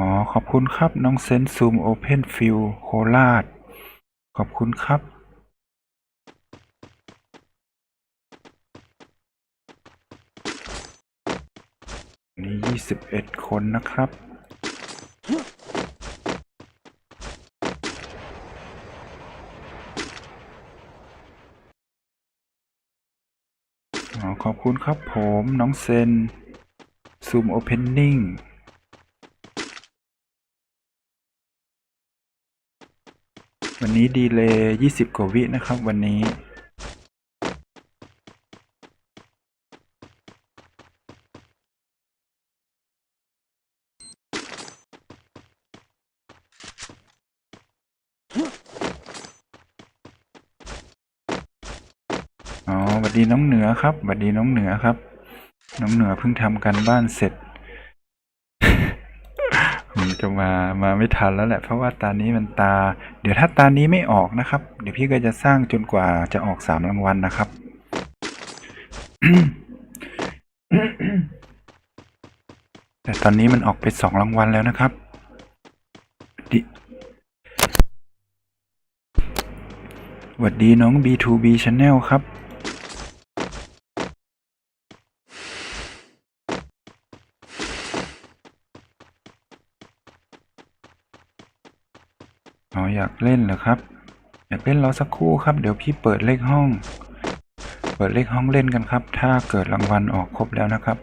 อ๋อ ขอบคุณครับ น้องเซนซูมโอเพนฟิลโคราช ขอบคุณครับ นี่ยี่สิบเอ็ดคนนะครับ อ๋อ ขอบคุณครับผม น้องเซนซูมโอเพนนิ่ง วันนี้ดีเลย์20กว่าวินะครับ วันนี้อ๋อสวัสดีน้องเหนือครับสวัสดีน้องเหนือครับ น้องเหนือเพิ่งทำการบ้านเสร็จ จะมามาไม่ทันแล้วแหละเพราะว่าตานี้มันตา เดี๋ยวถ้าตานี้ไม่ออกนะครับ เดี๋ยวพี่ก็จะสร้างจนกว่าจะออกสามรางวัลนะครับแต่ตอนนี้มันออกไปสองรางวัลแล้วนะครับดิหวัดดีน้อง B2B Channel ครับ อ๋ออยากเล่นเหรอครับ อยากเล่นรอสักครู่ครับ เดี๋ยวพี่เปิดเลขห้อง เปิดเลขห้องเล่นกันครับ ถ้าเกิดรางวัลออกครบแล้วนะครับ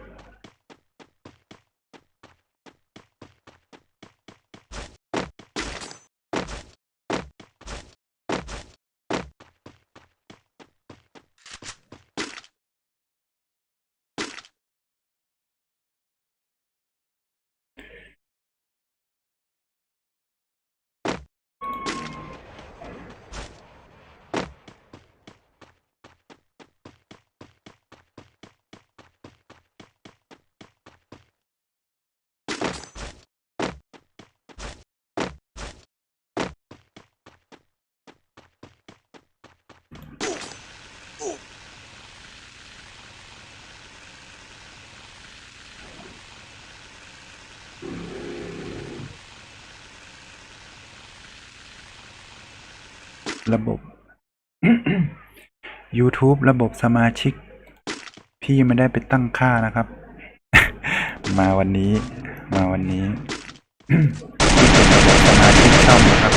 ระบบ YouTube ระบบสมาชิก พี่ไม่ได้ไปตั้งค่านะครับ มาวันนี้ มาวันนี้ที่เป็นระบบสมาชิกช่องนะครับ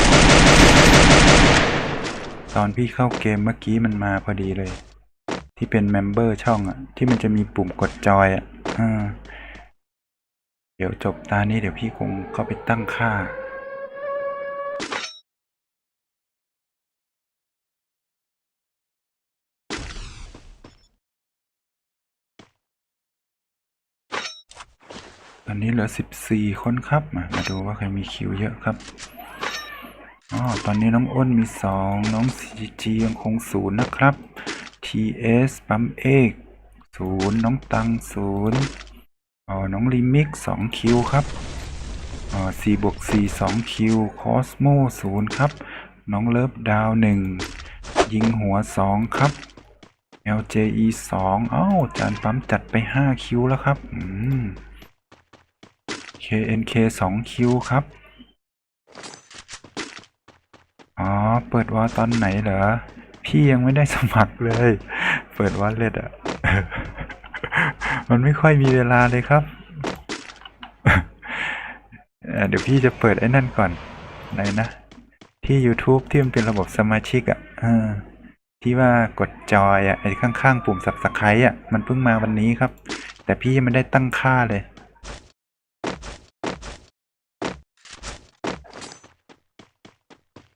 ตอนพี่เข้าเกมเมื่อกี้มันมาพอดีเลย ที่เป็นเมมเบอร์ช่องอะ ที่มันจะมีปุ่มกดจอยอะอ่าเดี๋ยวจบตานี้เดี๋ยวพี่คงเข้าไปตั้งค่า ตอนนี้เหลือสิบสี่คนครับ มามาดูว่าใครมีคิวเยอะครับอ๋อตอนนี้น้องอ้นมีสองน้อง CG ยังคงศูนย์นะครับ TS ปั๊มเอกศูนย์น้องตังศูนย์อ๋อน้องลิมิกสองคิวครับอ๋อสี่บวกสี่สองคิวคอสโมศูนย์ครับ น้องเลิฟดาวหนึ่งยิงหัวสองครับ LJE สองอ้าวจานปั๊มจัดไปห้าคิวแล้วครับ อืม KNK สองคิวครับ อ๋อ เปิดวอลตอนไหนเหรอ พี่ยังไม่ได้สมัครเลย เปิดวอลเล็ตอะมันไม่ค่อยมีเวลาเลยครับ เดี๋ยวพี่จะเปิดไอ้นั่นก่อนไหนนะ ที่ YouTube ที่มันเป็นระบบสมาชิกอะที่ว่ากดจอยอะไอ้ข้างๆ ปุ่ม Subscribe อะ มันเพิ่งมาวันนี้ครับ แต่พี่ยังไม่ได้ตั้งค่าเลย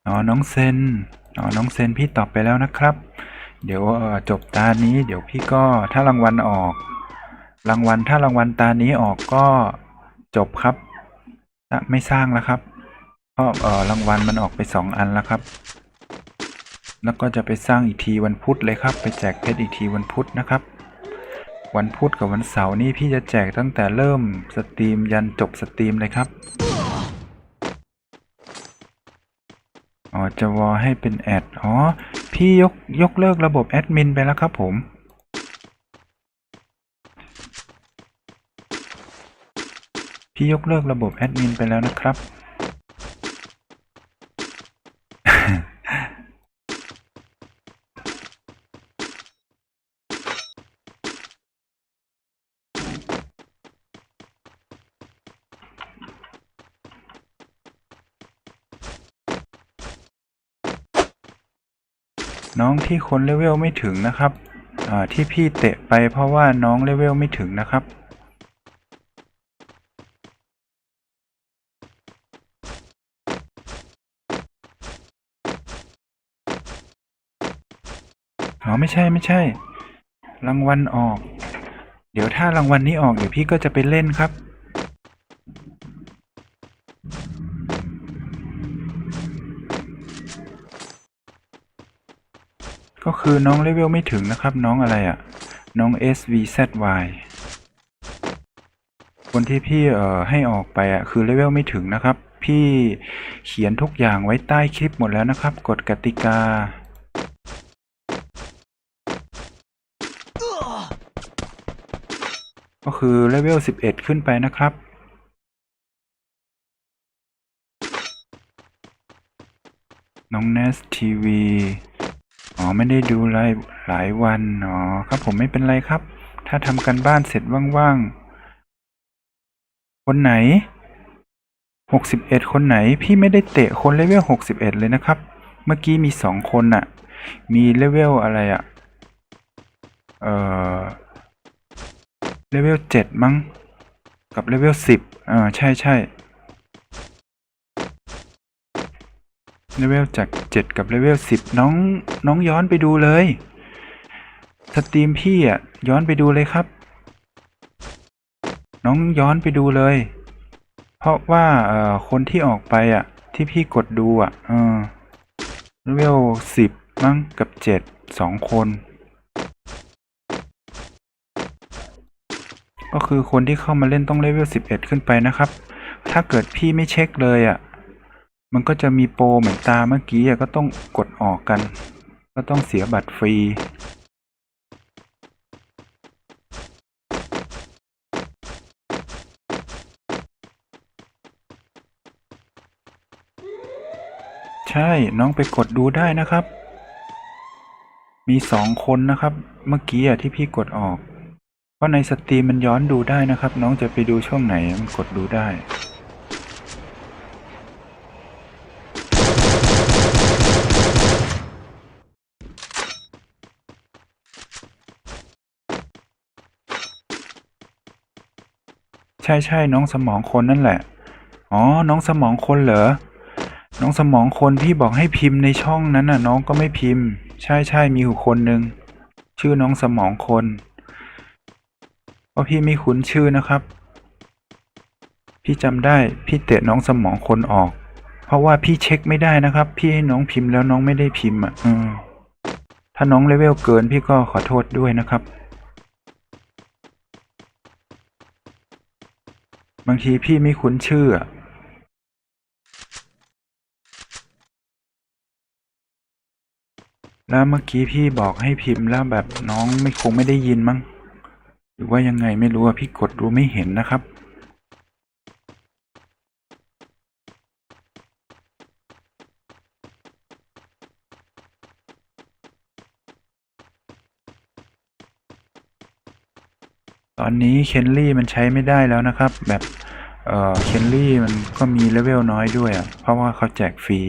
อ๋อน้องเซนอ๋อน้องเซนพี่ตอบไปแล้วนะครับ เดี๋ยวจบตานี้เดี๋ยวพี่ก็ถ้ารางวัลออก รางวัลถ้ารางวัลตานี้ออกก็จบครับอะไม่สร้างแล้วครับ เพราะเออรางวัลมันออกไปสองอันแล้วครับ แล้วก็จะไปสร้างอีกทีวันพุธเลยครับ ไปแจกเพชรอีกทีวันพุธนะครับ วันพุธกับวันเสาร์นี่พี่จะแจกตั้งแต่เริ่มสตรีมยันจบสตรีมเลยครับ อ๋อจะวอให้เป็นแอด อ๋อ พี่ยกยกเลิกระบบแอดมินไปแล้วครับผม พี่ยกเลิกระบบแอดมินไปแล้วนะครับ น้องที่คนเลเวลไม่ถึงนะครับอ่าที่พี่เตะไปเพราะว่าน้องเลเวลไม่ถึงนะครับ อ๋อไม่ใช่ไม่ใช่ รางวัลออก เดี๋ยวถ้ารางวัลนี้ออกเดี๋ยวพี่ก็จะไปเล่นครับ ก็คือน้องเลเวลไม่ถึงนะครับ น้องอะไรอะ่ะ น้อง SVZY คนที่พี่เอ่อให้ออกไปอะคือเลเวลไม่ถึงนะครับ พี่เขียนทุกอย่างไว้ใต้คลิปหมดแล้วนะครับ กฎกติกา ก็คือเลเวล 11 ขึ้นไปนะครับน้องเนสทีวี อ๋อไม่ได้ดูไลฟ์หลายวันอ๋อครับผมไม่เป็นไรครับ ถ้าทำกันบ้านเสร็จว่างๆ คนไหน61คนไหนพี่ไม่ได้เตะคนเลเวล61เอ็ดเลยนะครับ เมื่อกี้มีสองคนน่ะมีเลเวลอะไรอะเออเลเวลเจ็ดมั้ง กับเลเวลสิบอ่าใช่ใช่ เลเวลจากเจ็ดกับเลเวลสิบน้องน้องย้อนไปดูเลย สตรีมพี่อะ ย้อนไปดูเลยครับ น้องย้อนไปดูเลย เพราะว่าเอ่อคนที่ออกไปอะ ที่พี่กดดูอะเออเลเวลสิบมั้งกับเจ็ดสองคน ก็คือคนที่เข้ามาเล่นต้องเลเวล11 ขึ้นไปนะครับ ถ้าเกิดพี่ไม่เช็คเลยอะ มันก็จะมีโปรเหมือนตาเมื่อกี้ก็ต้องกดออกกัน ก็ต้องเสียบัตรฟรี ใช่น้องไปกดดูได้นะครับ มีสองคนนะครับ เมื่อกี้ที่พี่กดออก เพราะในสตรีมมันย้อนดูได้นะครับ น้องจะไปดูช่องไหนมันกดดูได้ ใช่ใช่น้องสมองคนนั่นแหละ อ๋อ น้องสมองคนเหรอ น้องสมองคนพี่บอกให้พิมพ์ในช่องนั้นน่ะ น้องก็ไม่พิมพ์ ใช่ใช่มีอยู่คนหนึ่งชื่อน้องสมองคนเพราะพี่ไม่คุ้นชื่อนะครับ พี่จำได้พี่เตะน้องสมองคนออก เพราะว่าพี่เช็คไม่ได้นะครับ พี่ให้น้องพิมพ์แล้วน้องไม่ได้พิมพ์อะถ้าน้องเลเวลเกินพี่ก็ขอโทษด้วยนะครับ บางทีพี่ไม่คุ้นชื่อแล้วเมื่อกี้พี่บอกให้พิมพ์แล้วแบบน้องไม่คงไม่ได้ยินมั้ง หรือว่ายังไงไม่รู้อะพี่กดดูไม่เห็นนะครับ ต อนนี้เคนลี่มันใช้ไม่ได้แล้วนะครับ แบบเออเคนลี่มันก็มีเลเวลน้อยด้วยอะเพราะว่าเขาแจกฟรี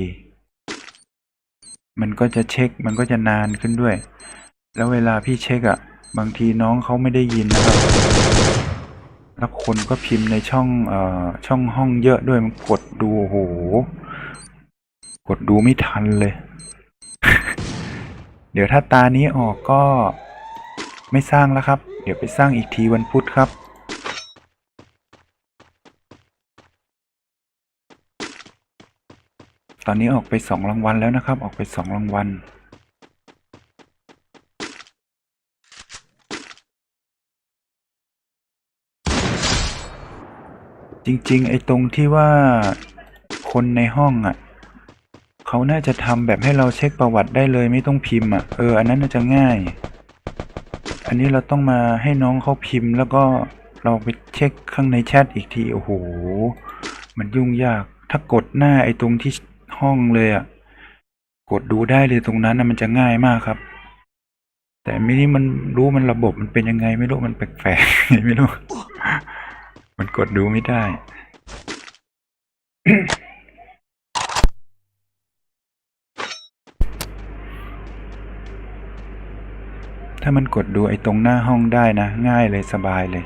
มันก็จะเช็คมันก็จะนานขึ้นด้วย แล้วเวลาพี่เช็คอะ บางทีน้องเขาไม่ได้ยินนะครับแล้วคนก็พิมพ์ในช่องเอ่อช่องห้องเยอะด้วยมันกดดูโอ้โห กดดูไม่ทันเลย เดี๋ยวถ้าตานี้ออกก็ ไม่สร้างแล้วครับ เดี๋ยวไปสร้างอีกทีวันพุธครับ ตอนนี้ออกไปสองรางวัลแล้วนะครับ ออกไปสองรางวัลจริงๆ ไอ้ตรงที่ว่าคนในห้องอะเขาน่าจะทำแบบให้เราเช็คประวัติได้เลยไม่ต้องพิมพ์อะ เออ อันนั้นน่าจะง่าย อันนี้เราต้องมาให้น้องเขาพิมพ์ แล้วก็เราไปเช็คข้างในแชทอีกทีโอ้โห มันยุ่งยาก ถ้ากดหน้าไอ้ตรงที่ห้องเลยอะ่ะ กดดูได้เลยตรงนั้นนะมันจะง่ายมากครับ แต่ไม่นี่มันรู้มันระบบมันเป็นยังไงไม่รู้มันแปลกๆไม่รู้ มันกดดูไม่ได้ ถ้ามันกดดูไอ้ตรงหน้าห้องได้นะ ง่ายเลยสบายเลย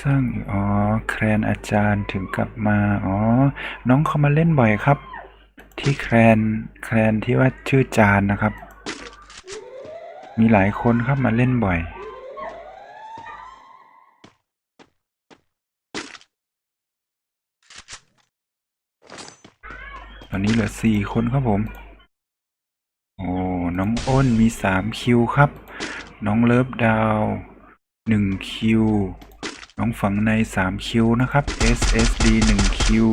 สร้างอ๋อ แครนอาจารย์ถึงกลับมา อ๋อ น้องเขามาเล่นบ่อยครับ ที่แครน แครนที่ว่าชื่อจานนะครับ มีหลายคนครับมาเล่นบ่อย อนนี้เหลือสี่คนครับผม โอ้ น้องอ้นมีสามคิวครับ น้องเลิฟดาวหนึ่งคิว น้องฝังในสามคิวนะครับ SSD หนึ่งคิว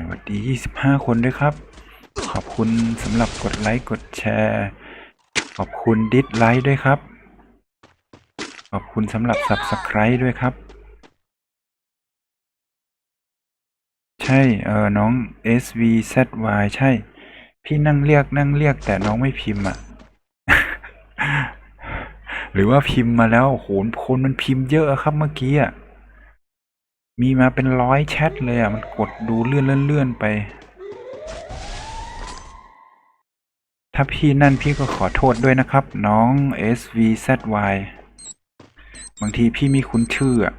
สวัสดี 25 คนด้วยครับ ขอบคุณสำหรับกดไลค์ กดแชร์ ขอบคุณดิสไลค์ด้วยครับ อบคุณสำหรับ Subscribe ด้วยครับ ใช่ เออน้อง SVZY ใช่ พี่นั่งเรียกนั่งเรียกแต่น้องไม่พิมพ์อะ หรือว่าพิมพ์มาแล้วโอ้โหคนมันพิมพ์เยอะอะครับเมื่อกี้อะ มีมาเป็นร้อยแชทเลยอะ มันกดดูเลื่อนเลื่อนเลื่อนไป ถ้าพี่นั่นพี่ก็ขอโทษด้วยนะครับ น้อง SVZY บางทีพี่มีคุ้นชื่ออะ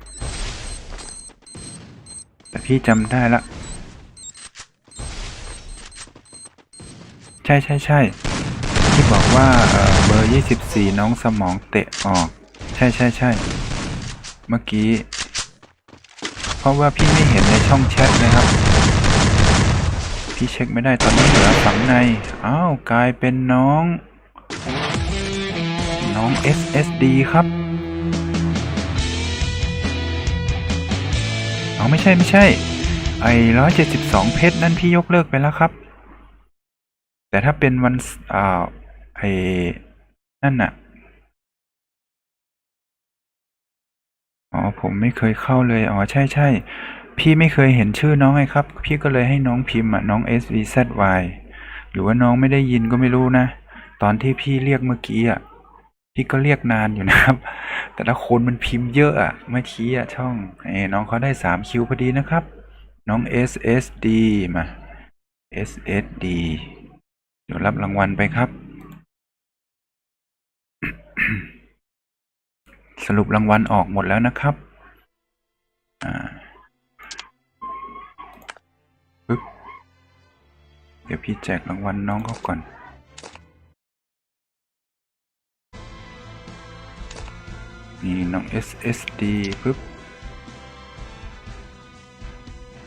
แต่พี่จำได้ละ ใช่ใช่ใช่ที่บอกว่าเบอร์ยี่สิบสี่น้องสมองเตะออก ใช่ใช่ใช่เมื่อกี้ เพราะว่าพี่ไม่เห็นในช่องแชทนะครับ พี่เช็คไม่ได้ตอนนี้เหลือฝังใน อ้าว กลายเป็นน้อง น้อง SSD ครับ อ๋อไม่ใช่ไม่ใช่ ไอ้ร้อยเจ็ดสิบสองเพชรนั่นพี่ยกเลิกไปแล้วครับ แต่ถ้าเป็นวันอ่าไอ้นั่นน่ะอ๋อผมไม่เคยเข้าเลยอ๋อใช่ใช่พี่ไม่เคยเห็นชื่อน้องไงครับ พี่ก็เลยให้น้องพิมพ์อะน้อง SVZY หรือว่าน้องไม่ได้ยินก็ไม่รู้นะ ตอนที่พี่เรียกเมื่อกี้อะ พี่ก็เรียกนานอยู่นะครับ แต่ละคนมันพิมพ์เยอะอะเมื่อกี้อะช่องเอ้น้องเขาได้สามคิวพอดีนะครับ น้อง SSD มา SSD เดี๋ยวรับรางวัลไปครับ สรุปรางวัลออกหมดแล้วนะครับอ่าปึ๊บเดี๋ยวพี่แจกรางวัลน้องเขาก่อน นี่น้อง SSD ปึ๊บ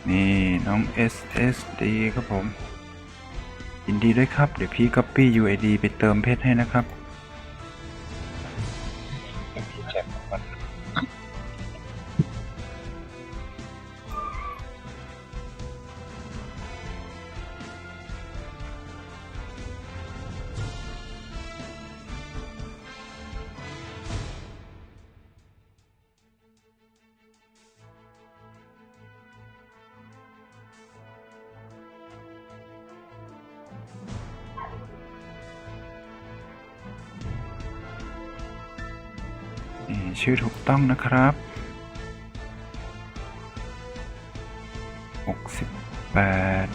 นี่น้อง SSD ครับผม ยินดีด้วยครับ เดี๋ยวพี่ copy UID ไปเติมเพชรให้นะครับ นี่ชื่อถูกต้องนะครับหกสิบแปด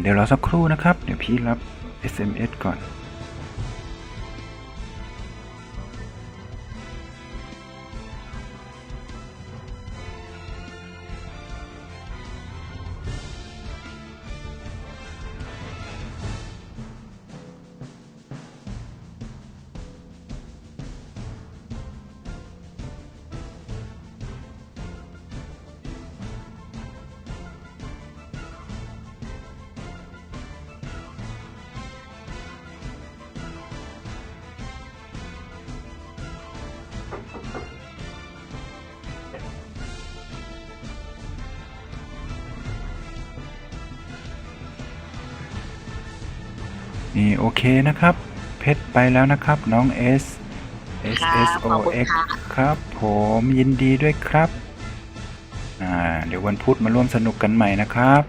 เดี๋ยวรอสักครู่นะครับ เดี๋ยวพี่รับ SMS ก่อน นี่โอเคนะครับ เพชรไปแล้วนะครับน้อง S S ครับ S ข O อบคุณ X ครับครับผมยินดีด้วยครับ อ่า เดี๋ยววันพุธมาร่วมสนุกกันใหม่นะครับ